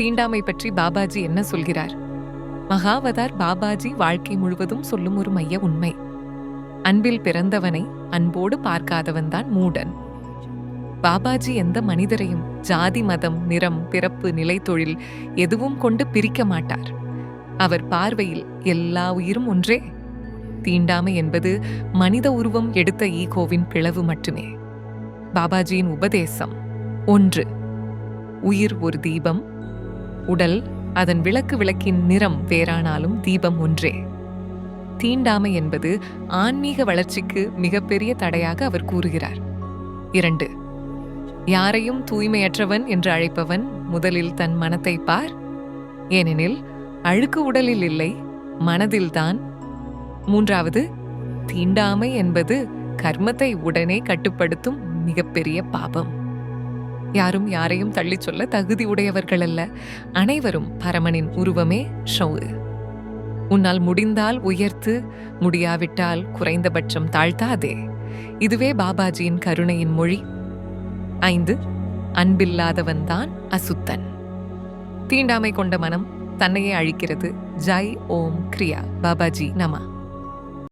தீண்டாமை பற்றி பாபாஜி என்ன சொல்கிறார்? மகாவதார் பாபாஜி வாழ்க்கை முழுவதும் சொல்லும் ஒரு மைய உண்மை. அன்பில் பிறந்தவனை அன்போடு பார்க்காதவன்தான் மூடன். பாபாஜி எந்த மனிதரையும் ஜாதி மதம் நிறம் பிறப்பு நிலை தொழில் எதுவும் கொண்டு பிரிக்க மாட்டார். அவர் பார்வையில் எல்லா உயிரும் ஒன்றே. தீண்டாமை என்பது மனித உருவம் எடுத்த ஈகோவின் பிளவு மட்டுமே. பாபாஜியின் உபதேசம் ஒன்று. உயிர் ஒரு தீபம் உடல் அதன் விளக்கு விளக்கின் நிறம் வேறானாலும் தீபம் ஒன்றே. தீண்டாமை என்பது ஆன்மீக வளர்ச்சிக்கு மிகப்பெரிய தடையாக அவர் கூறுகிறார். இரண்டு யாரையும் தூய்மையற்றவன் என்று அழைப்பவன் முதலில் தன் மனத்தை பார் ஏனெனில் அழுக்கு உடலில் இல்லை மனதில்தான் மூன்றாவது தீண்டாமை என்பது கர்மத்தை உடனே கட்டுப்படுத்தும் மிகப்பெரிய பாபம். யாரும் யாரையும் தள்ளிச் சொல்ல தகுதி உடையவர்கள் அல்ல. அனைவரும் பரமனின் உருவமே ஷௌரு உன்னால் முடிந்தால் உயர்த்து முடியாவிட்டால் குறைந்தபட்சம் தாழ்த்தாதே. இதுவே பாபாஜியின் கருணையின் மொழி. ஐந்து அன்பில்லாதவன்தான் அசுத்தன். தீண்டாமை கொண்ட மனம் தன்னையே அழிக்கிறது. ஜை ஓம் கிரியா. பாபாஜி நமா.